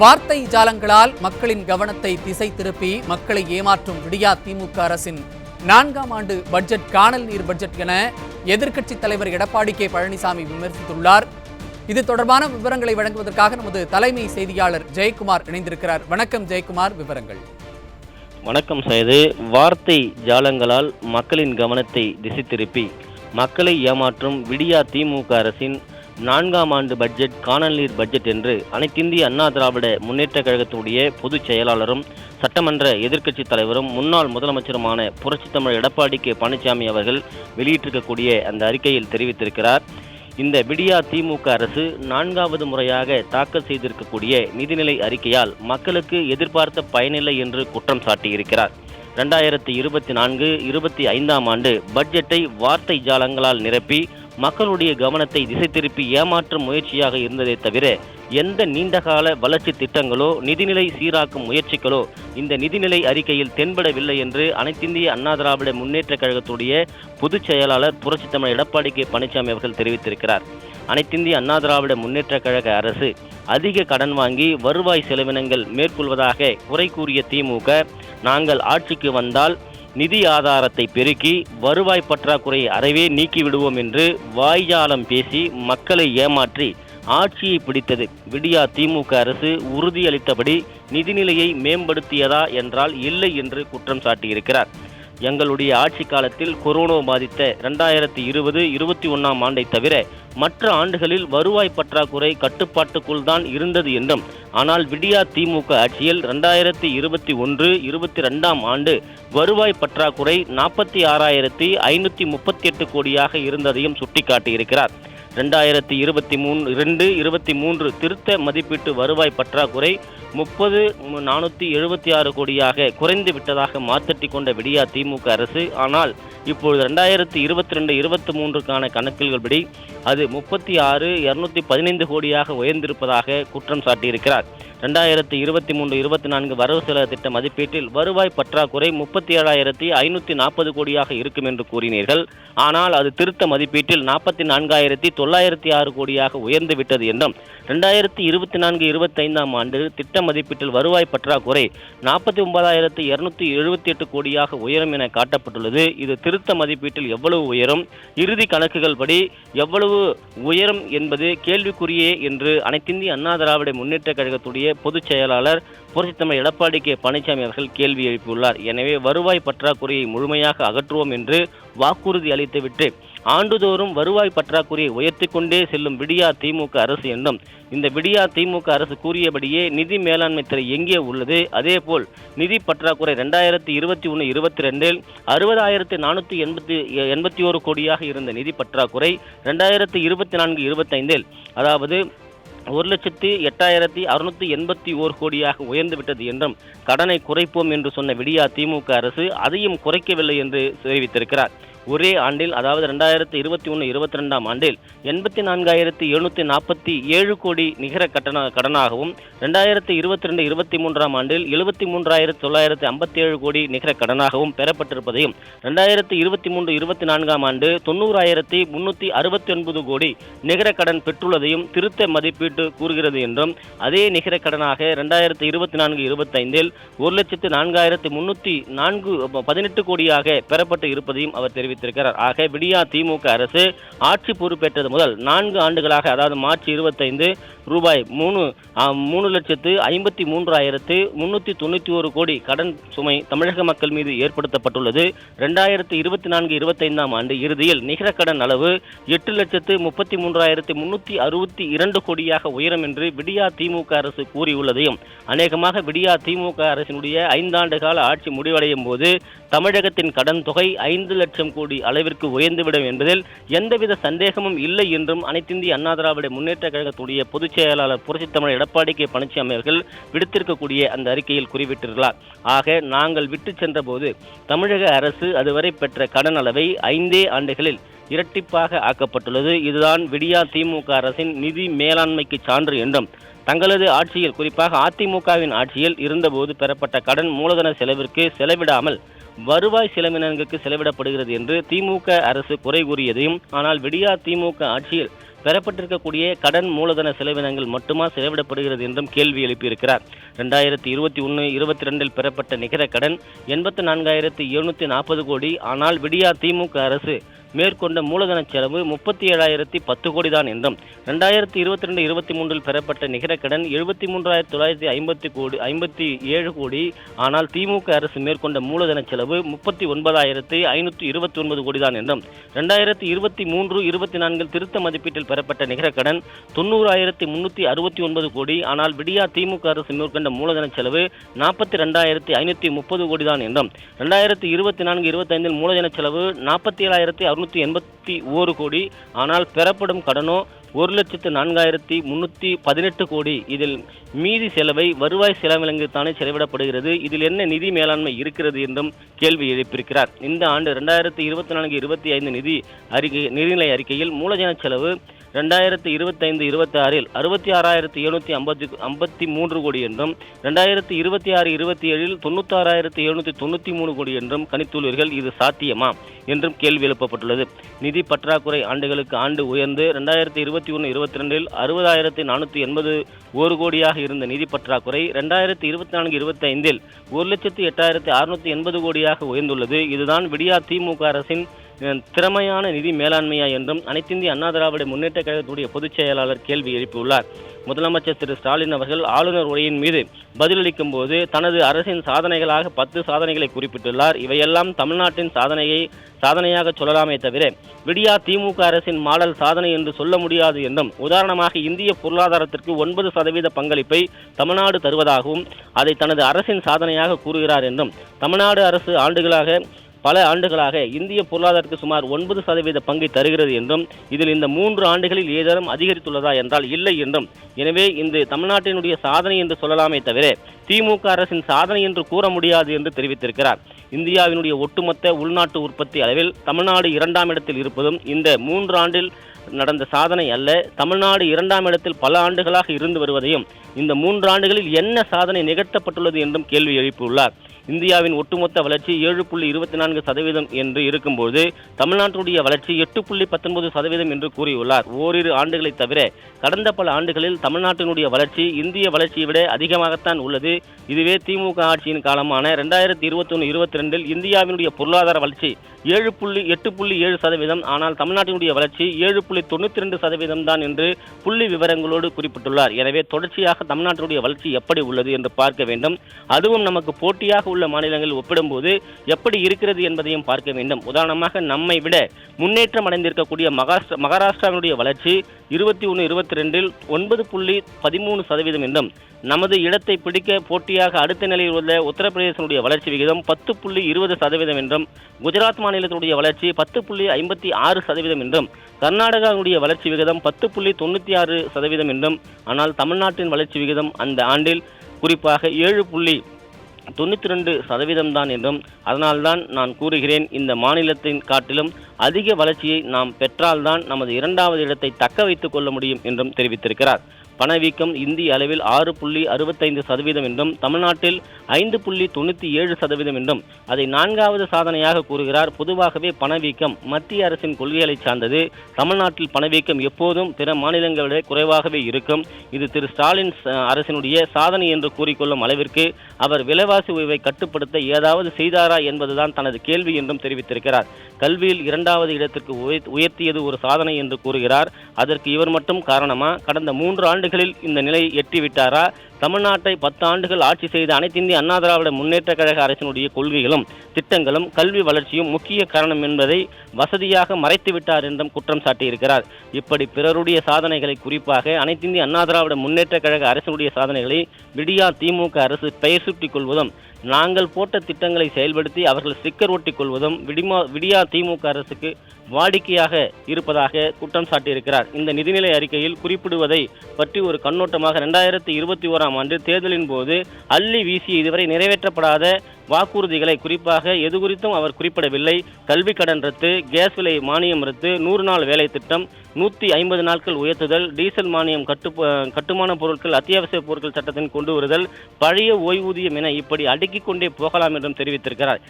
வார்த்தை ஜாலங்களால் மக்களின் கவனத்தை திசை திருப்பி மக்களை ஏமாற்றும் விடியா திமுக அரசின் நான்காம் ஆண்டு பட்ஜெட் காணல் நீர் பட்ஜெட் என எதிர்க்கட்சித் தலைவர் எடப்பாடி கே பழனிசாமி விமர்சித்துள்ளார். இது தொடர்பான விவரங்களை வழங்குவதற்காக நமது தலைமை செய்தியாளர் ஜெயக்குமார் இணைந்திருக்கிறார். வணக்கம் ஜெயக்குமார் விவரங்கள். வணக்கம் சைது. வார்த்தை ஜாலங்களால் மக்களின் கவனத்தை திசை திருப்பி மக்களை ஏமாற்றும் விடியா திமுக அரசின் நான்காம் ஆண்டு பட்ஜெட் காணல் நீர் பட்ஜெட் என்று அனைத்திந்திய அண்ணா திராவிட முன்னேற்ற கழகத்துடைய பொதுச் செயலாளரும் சட்டமன்ற எதிர்க்கட்சித் தலைவரும் முன்னாள் முதலமைச்சருமான புரட்சி தமிழர் எடப்பாடி கே. பழனிசாமி அவர்கள் வெளியிட்டிருக்கக்கூடிய அந்த அறிக்கையில் தெரிவித்திருக்கிறார். இந்த விடியா திமுக அரசு நான்காவது முறையாக தாக்கல் செய்திருக்கக்கூடிய நிதிநிலை அறிக்கையால் மக்களுக்கு எதிர்பார்த்த பயனில்லை என்று குற்றம் சாட்டியிருக்கிறார். ரெண்டாயிரத்தி இருபத்தி நான்கு இருபத்தி ஐந்தாம் ஆண்டு பட்ஜெட்டை வார்த்தை ஜாலங்களால் நிரப்பி மக்களுடைய கவனத்தை திசை திருப்பி ஏமாற்றும் முயற்சியாக இருந்ததே தவிர எந்த நீண்டகால வளர்ச்சி திட்டங்களோ நிதிநிலை சீராக்கும் முயற்சிகளோ இந்த நிதிநிலை அறிக்கையில் தென்படவில்லை என்று அனைத்திந்திய அண்ணா திராவிட முன்னேற்ற கழகத்துடைய பொதுச் செயலாளர் புரட்சி தமிழர் எடப்பாடி கே. பழனிசாமி அவர்கள் தெரிவித்திருக்கிறார். அனைத்திந்திய அண்ணா திராவிட முன்னேற்ற கழக அரசு அதிக கடன் வாங்கி வருவாய் செலவினங்கள் மேற்கொள்வதாக குறை கூறிய திமுக நாங்கள் ஆட்சிக்கு வந்தால் நிதி ஆதாரத்தை பெருக்கி வருவாய் பற்றாக்குறை அறவே நீக்கிவிடுவோம் என்று வாய்ஜாலம் பேசி மக்களை ஏமாற்றி ஆட்சியை பிடித்தது. விடியா திமுக அரசு உறுதியளித்தபடி நிதிநிலையை மேம்படுத்தியதா என்றால் இல்லை என்று குற்றம் சாட்டியிருக்கிறார். எங்களுடைய ஆட்சி காலத்தில் கொரோனா பாதித்த ரெண்டாயிரத்தி இருபது இருபத்தி ஒன்றாம் ஆண்டை தவிர மற்ற ஆண்டுகளில் வருவாய் பற்றாக்குறை கட்டுப்பாட்டுக்குள் தான் இருந்தது என்றும் ஆனால் விடியா திமுக ஆட்சியில் ரெண்டாயிரத்தி இருபத்தி ஒன்று இருபத்தி ரெண்டாம் ஆண்டு வருவாய் பற்றாக்குறை நாற்பத்தி ஆறாயிரத்தி ஐநூற்றி முப்பத்தி எட்டு கோடியாக இருந்ததையும் சுட்டிக்காட்டியிருக்கிறார். ரெண்டாயிரத்தி இருபத்தி மூணு ரெண்டு இருபத்தி மூன்று திருத்த மதிப்பீட்டு வருவாய் பற்றாக்குறை முப்பது நானூற்றி எழுபத்தி ஆறு கோடியாக குறைந்து விட்டதாக மாத்தட்டி கொண்ட விடியா திமுக அரசு. ஆனால் இப்பொழுது ரெண்டாயிரத்தி இருபத்தி ரெண்டு இருபத்தி மூன்றுக்கான கணக்குகள்படி அது முப்பத்தி ஆறு இரநூத்தி பதினைந்து கோடியாக உயர்ந்திருப்பதாக குற்றம் சாட்டியிருக்கிறார். ரெண்டாயிரத்தி இருபத்தி மூன்று இருபத்தி நான்கு வரவு செலவு திட்ட மதிப்பீட்டில் வருவாய் பற்றாக்குறை முப்பத்தி ஏழாயிரத்தி ஐநூற்றி நாற்பது கோடியாக இருக்கும் என்று கூறினீர்கள். ஆனால் அது திருத்த மதிப்பீட்டில் நாற்பத்தி நான்காயிரத்தி தொள்ளாயிரத்தி ஆறு கோடியாக உயர்ந்து விட்டது என்றும் ரெண்டாயிரத்தி இருபத்தி நான்கு இருபத்தைந்தாம் ஆண்டு திட்ட மதிப்பீட்டில் வருவாய் பற்றாக்குறை நாற்பத்தி ஒன்பதாயிரத்தி இருநூத்தி எழுபத்தி எட்டு கோடியாக உயரும் என காட்டப்பட்டுள்ளது. இது திருத்த மதிப்பீட்டில் எவ்வளவு உயரும் இறுதி கணக்குகள் படி எவ்வளவு உயரும் என்பது கேள்விக்குறியே என்று அனைத்திந்திய அண்ணா திராவிட முன்னேற்ற கழகத்துடைய பொதுச் செயலாளர் புரட்சித்தமிழ் எடப்பாடி கே. பழனிசாமி அவர்கள் கேள்வி எழுப்பியுள்ளார். எனவே வருவாய் பற்றாக்குறையை முழுமையாக அகற்றுவோம் என்று வாக்குறுதி அளித்துவிட்டு ஆண்டுதோறும் வருவாய் பற்றாக்குறையை உயர்த்தி கொண்டே செல்லும் விடியா திமுக அரசு என்றும் இந்த விடியா திமுக அரசு கூறியபடியே நிதி மேலாண்மை துறை எங்கே உள்ளது? அதேபோல் நிதி பற்றாக்குறை ரெண்டாயிரத்தி இருபத்தி ஒன்று இருபத்தி ரெண்டில் அறுபதாயிரத்தி நானூற்றி எண்பத்தி எண்பத்தி ஒரு கோடியாக இருந்த நிதி பற்றாக்குறை ரெண்டாயிரத்தி இருபத்தி நான்கு இருபத்தைந்தில் அதாவது ஒரு லட்சத்து எட்டாயிரத்தி அறுநூத்தி எண்பத்தி ஓர் கோடியாக உயர்ந்துவிட்டது என்றும் கடனை குறைப்போம் என்று சொன்ன விடியா திமுக அரசு அதையும் குறைக்கவில்லை என்று தெரிவித்திருக்கிறார். ஒரே ஆண்டில் அதாவது ரெண்டாயிரத்தி இருபத்தி ஒன்று இருபத்தி ரெண்டாம் ஆண்டில் எண்பத்தி நான்காயிரத்தி எழுநூற்றி நாற்பத்தி ஏழு கோடி நிகர கட்டண கடனாகவும் ரெண்டாயிரத்தி இருபத்தி ரெண்டு இருபத்தி மூன்றாம் ஆண்டில் எழுபத்தி மூன்றாயிரத்தி தொள்ளாயிரத்தி ஐம்பத்தி ஏழு கோடி நிகர கடனாகவும் பெறப்பட்டிருப்பதையும் ரெண்டாயிரத்தி இருபத்தி மூன்று இருபத்தி நான்காம் ஆண்டு தொண்ணூறாயிரத்தி முன்னூற்றி அறுபத்தி ஒன்பது கோடி நிகர கடன் பெற்றுள்ளதையும் திருத்த மதிப்பீட்டு கூறுகிறது என்றும் அதே நிகர கடனாக ரெண்டாயிரத்தி இருபத்தி நான்கு இருபத்தைந்தில் ஒரு லட்சத்து நான்காயிரத்தி முன்னூற்றி நான்கு பதினெட்டு கோடியாக பெறப்பட்டு இருப்பதையும் அவர் தெரிவித்தார். அறிவித்திருக்கிறார் ஆக விடியா திமுக அரசு ஆட்சி பொறுப்பேற்றது முதல் நான்கு ஆண்டுகளாக அதாவது மார்ச் இருபத்தைந்து ரூபாய் மூணு மூணு லட்சத்து ஐம்பத்தி மூன்றாயிரத்து முன்னூற்றி தொண்ணூற்றி ஒரு கோடி கடன் சுமை தமிழக மக்கள் மீது ஏற்படுத்தப்பட்டுள்ளது. ரெண்டாயிரத்தி இருபத்தி நான்கு இருபத்தைந்தாம் ஆண்டு இறுதியில் நிகர கடன் அளவு எட்டு லட்சத்து முப்பத்தி மூன்றாயிரத்து முன்னூற்றி அறுபத்தி இரண்டு கோடியாக உயரும் என்று விடியா திமுக அரசு கூறியுள்ளதையும் அநேகமாக விடியா திமுக அரசினுடைய ஐந்தாண்டு கால ஆட்சி முடிவடையும் போது தமிழகத்தின் கடன் தொகை ஐந்து லட்சம் கோடி அளவிற்கு உயர்ந்துவிடும் என்பதில் எந்தவித சந்தேகமும் இல்லை என்றும் அனைத்திந்திய அண்ணா திராவிட முன்னேற்ற கழகத்துடைய பொதுச் செயலாளர் புரட்சித் தமிழர் எடப்பாடி கே. பழனிசாமி அவர்கள் விடுத்திருக்கக்கூடிய அந்த அறிக்கையில் குறிப்பிட்டிருக்கிறார். ஆக நாங்கள் விட்டு சென்றபோது தமிழக அரசு அதுவரை பெற்ற கடன் அளவை ஐந்தே ஆண்டுகளில் இரட்டிப்பாக ஆக்கப்பட்டுள்ளது. இதுதான் விடியா திமுக அரசின் நிதி மேலாண்மைக்கு சான்று என்றும் தங்களது ஆட்சியில் குறிப்பாக அதிமுகவின் ஆட்சியில் இருந்தபோது பெறப்பட்ட கடன் மூலதன செலவிற்கு செலவிடாமல் வருவாய் செலவினங்களுக்கு செலவிடப்படுகிறது என்று திமுக அரசு குறை கூறியதையும் ஆனால் விடியா திமுக ஆட்சியில் பெறப்பட்டிருக்கக்கூடிய கடன் மூலதன செலவினங்கள் மட்டுமா செலவிடப்படுகிறது என்றும் கேள்வி எழுப்பியிருக்கிறார். ரெண்டாயிரத்தி இருபத்தி ஒன்று இருபத்தி ரெண்டில் பெறப்பட்ட நிகர கடன் எண்பத்தி நான்காயிரத்தி எழுநூற்றி நாற்பது கோடி ஆனால் விடியா திமுக அரசு மேற்கொண்ட மூலதன செலவு முப்பத்தி ஏழாயிரத்தி பத்து கோடி தான் என்றும் ரெண்டாயிரத்தி இருபத்தி ரெண்டு இருபத்தி மூன்றில் பெறப்பட்ட நிகர கடன் எழுபத்தி மூன்றாயிரத்தி தொள்ளாயிரத்தி ஐம்பத்தி கோடி ஐம்பத்தி ஏழு கோடி. ஆனால் திமுக அரசு மேற்கொண்ட மூலதன செலவு முப்பத்தி ஒன்பதாயிரத்தி ஐநூற்றி இருபத்தி ஒன்பது கோடி தான் என்றும் ரெண்டாயிரத்தி இருபத்தி மூன்று இருபத்தி நான்கில் திருத்த மதிப்பீட்டில் பெறப்பட்ட நிகர கடன் தொண்ணூறாயிரத்தி முன்னூற்றி அறுபத்தி ஒன்பது கோடி. ஆனால் விடியா திமுக அரசு மேற்கொண்ட மூலதன செலவு நாற்பத்தி ரெண்டாயிரத்தி ஐநூற்றி முப்பது கோடி தான் என்றும் ரெண்டாயிரத்தி இருபத்தி நான்கு இருபத்தைந்தில் மூலதன செலவு நாற்பத்தி ஏழாயிரத்தி அறுநூற்றி எண்பத்தி ஓரு கோடி. ஆனால் பெறப்படும் கடனோ ஒரு லட்சத்து நான்காயிரத்தி முன்னூற்றி பதினெட்டு கோடி. இதில் மீதி செலவை வருவாய் செலவிலங்குத்தானே செலவிடப்படுகிறது. இதில் என்ன நிதி மேலாண்மை இருக்கிறது என்றும் கேள்வி எழுப்பியிருக்கிறார். இந்த ஆண்டு ரெண்டாயிரத்தி இருபத்தி நான்கு இருபத்தி ஐந்து நிதி அறிக்கை நிதிநிலை அறிக்கையில் மூலதன செலவு ரெண்டாயிரத்தி இருபத்தைந்து இருபத்தி ஆறில் அறுபத்தி ஆறாயிரத்தி எழுநூற்றி ஐம்பத்தி ஐம்பத்தி மூன்று கோடி என்றும் ரெண்டாயிரத்தி இருபத்தி ஆறு இருபத்தி ஏழில் தொண்ணூத்தாறாயிரத்தி எழுநூற்றி தொண்ணூற்றி மூணு கோடி என்றும் கணித்துள்ளீர்கள். இது சாத்தியமா என்றும் கேள்வி எழுப்பப்பட்டுள்ளது. நிதி பற்றாக்குறை ஆண்டுகளுக்கு ஆண்டு உயர்ந்து ரெண்டாயிரத்தி இருபத்தி ஒன்று இருபத்தி ரெண்டில் அறுபதாயிரத்தி நானூற்றி எண்பது ஒரு கோடியாக இருந்த நிதி பற்றாக்குறை ரெண்டாயிரத்தி இருபத்தி நான்கு இருபத்தி ஐந்தில் ஒரு லட்சத்தி எட்டாயிரத்தி அறுநூற்றி எண்பது கோடியாக உயர்ந்துள்ளது. இதுதான் விடியா திமுக அரசின் திறமையான நிதி மேலாண்மையா என்றும் அனைத்திந்திய அண்ணா திராவிட முன்னேற்ற கழகத்துடைய பொதுச் செயலாளர் கேள்வி எழுப்பியுள்ளார். முதலமைச்சர் திரு ஸ்டாலின் அவர்கள் ஆளுநர் உரையின் மீது பதிலளிக்கும் போது தனது அரசின் சாதனைகளாக பத்து சாதனைகளை குறிப்பிட்டுள்ளார். இவையெல்லாம் தமிழ்நாட்டின் சாதனையை சாதனையாக சொல்லலாமே தவிர விடியா திமுக அரசின் மாடல் சாதனை என்று சொல்ல முடியாது என்றும் உதாரணமாக இந்திய பொருளாதாரத்திற்கு ஒன்பது சதவீத பங்களிப்பை தமிழ்நாடு தருவதாகவும் அதை தனது அரசின் சாதனையாக கூறுகிறார் என்றும் தமிழ்நாடு அரசு ஆண்டுகளாக பல ஆண்டுகளாக இந்திய பொருளாதாரத்துக்கு சுமார் ஒன்பது சதவீத பங்கை தருகிறது என்றும் இதில் இந்த மூன்று ஆண்டுகளில் ஏதேனும் அதிகரித்துள்ளதா என்றால் இல்லை என்றும். எனவே இந்த தமிழ்நாட்டினுடைய சாதனை என்று சொல்லலாமே தவிர திமுக அரசின் சாதனை என்று கூற முடியாது என்று தெரிவித்திருக்கிறார். இந்தியாவினுடைய ஒட்டுமொத்த உள்நாட்டு உற்பத்தி அளவில் தமிழ்நாடு இரண்டாம் இடத்தில் இருப்பதும் இந்த மூன்று ஆண்டில் நடந்த சாதனை அல்ல. தமிழ்நாடு இரண்டாம் இடத்தில் பல ஆண்டுகளாக இருந்து வருவதையும் இந்த மூன்று ஆண்டுகளில் என்ன சாதனை நிகழ்த்தப்பட்டுள்ளது என்றும் கேள்வி எழுப்பியுள்ளார். இந்தியாவின் ஒட்டுமொத்த வளர்ச்சி ஏழு புள்ளி இருபத்தி நான்கு சதவீதம் என்று இருக்கும்போது தமிழ்நாட்டுடைய வளர்ச்சி எட்டு புள்ளி பத்தொன்பது சதவீதம் என்று கூறியுள்ளார். ஓரிரு ஆண்டுகளை தவிர கடந்த பல ஆண்டுகளில் தமிழ்நாட்டினுடைய வளர்ச்சி இந்திய வளர்ச்சியை விட அதிகமாகத்தான் உள்ளது. இதுவே திமுக ஆட்சியின் காலமான ரெண்டாயிரத்தி இருபத்தொன்று இருபத்தி ரெண்டில் இந்தியாவினுடைய பொருளாதார வளர்ச்சி ஏழு புள்ளி எட்டு புள்ளி ஏழு சதவீதம் ஆனால் தமிழ்நாட்டினுடைய வளர்ச்சி ஏழு புள்ளி தொண்ணூற்றி ரெண்டு சதவீதம் தான் என்று புள்ளி விவரங்களோடு குறிப்பிட்டுள்ளார். எனவே தொடர்ச்சியாக தமிழ்நாட்டினுடைய வளர்ச்சி எப்படி உள்ளது என்று பார்க்க வேண்டும். அதுவும் நமக்கு போட்டியாக உள்ள மாநிலங்கள் ஒப்பிடும்போது எப்படி இருக்கிறது என்பதையும் பார்க்க வேண்டும். உதாரணமாக நம்மை விட முன்னேற்றம் அடைந்திருக்கக்கூடிய மகாராஷ்டிரா மகாராஷ்டிராவினுடைய வளர்ச்சி இருபத்தி ஒன்று இருபத்தி ரெண்டில் ஒன்பது புள்ளி பதிமூணு சதவீதம் என்றும் நமது இடத்தை பிடிக்க போட்டியாக அடுத்த நிலையில் உள்ள உத்தரப்பிரதேசனுடைய வளர்ச்சி விகிதம் பத்து புள்ளி இருபது சதவீதம் என்றும் குஜராத் மாநிலத்தினுடைய வளர்ச்சி பத்து புள்ளி ஐம்பத்தி ஆறு சதவீதம் என்றும் கர்நாடகாவுடைய வளர்ச்சி விகிதம் பத்து புள்ளி தொண்ணூற்றி ஆறு சதவீதம் என்றும் ஆனால் தமிழ்நாட்டின் வளர்ச்சி விகிதம் அந்த ஆண்டில் குறிப்பாக ஏழு புள்ளி தொண்ணூற்றி ரெண்டு சதவீதம் தான் என்றும் அதனால்தான் நான் கூறுகிறேன் இந்த மாநிலத்தின் காட்டிலும் அதிக வளர்ச்சியை நாம் பெற்றால்தான் நமது இரண்டாவது இடத்தை தக்க வைத்துக் கொள்ள முடியும் என்றும் தெரிவித்திருக்கிறார். பணவீக்கம் இந்திய அளவில் ஆறு புள்ளி அறுபத்தைந்து சதவீதம் என்றும் தமிழ்நாட்டில் ஐந்து புள்ளி தொண்ணூற்றி ஏழு சதவீதம் என்றும் அதை நான்காவது சாதனையாக கூறுகிறார். பொதுவாகவே பணவீக்கம் மத்திய அரசின் கொள்கைகளை சார்ந்தது. தமிழ்நாட்டில் பணவீக்கம் எப்போதும் பிற மாநிலங்களை விட குறைவாகவே இருக்கும். இது திரு ஸ்டாலின் அரசினுடைய சாதனை என்று கூறிக்கொள்ளும் அளவிற்கு அவர் விலைவாசி உயர்வை கட்டுப்படுத்த ஏதாவது செய்தாரா என்பதுதான் தனது கேள்வி என்றும் தெரிவித்திருக்கிறார். கல்வியில் இரண்டாவது இடத்திற்கு உயர்- உயர்த்தியது ஒரு சாதனை என்று கூறுகிறார். அதற்கு இவர் மட்டும் காரணமா? கடந்த மூன்று ஆண்டுகளில் இந்த நிலையை எட்டிவிட்டாரா? தமிழ்நாட்டை பத்து ஆண்டுகள் ஆட்சி செய்த அனைத்திந்திய அண்ணா திராவிட முன்னேற்ற கழக அரசினுடைய கொள்கைகளும் திட்டங்களும் கல்வி வளர்ச்சியும் முக்கிய காரணம் என்பதை வசதியாக மறைத்துவிட்டார் என்றும் குற்றம் சாட்டியிருக்கிறார். இப்படி பிறருடைய சாதனைகளை குறிப்பாக அனைத்திந்திய அண்ணா திராவிட முன்னேற்ற கழக அரசினுடைய சாதனைகளை விடியா திமுக அரசு பெயர் சுட்டிக் கொள்வதும் நாங்கள் போட்ட திட்டங்களை செயல்படுத்தி அவர்கள் ஸ்டிக்கர் ஒட்டிக் கொள்வதும் விடிமா விடியா திமுக அரசுக்கு வாடிக்கையாக இருப்பதாக குற்றம் சாட்டியிருக்கிறார். இந்த நிதிநிலை அறிக்கையில் குறிப்பிடுவதை பற்றி ஒரு கண்ணோட்டமாக ரெண்டாயிரத்தி இருபத்தி ஓராம் ஆண்டு தேர்தலின் போது அள்ளி வீசி இதுவரை நிறைவேற்றப்படாத வாக்குறுதிகளை குறிப்பாக எது குறித்தும் அவர் குறிப்பிடவில்லை. கல்வி கடன் ரத்து கேஸ் விலை மானியம் ரத்து நூறு நாள் வேலை திட்டம் நூற்றி ஐம்பது நாட்கள் உயர்த்துதல் டீசல் மானியம் கட்டு கட்டுமான பொருட்கள் அத்தியாவசிய பொருட்கள் சட்டத்தின் கொண்டு வருதல் பழைய ஓய்வூதியம் என இப்படி அடுக்கிக் கொண்டே போகலாம் என்றும் தெரிவித்திருக்கிறார்.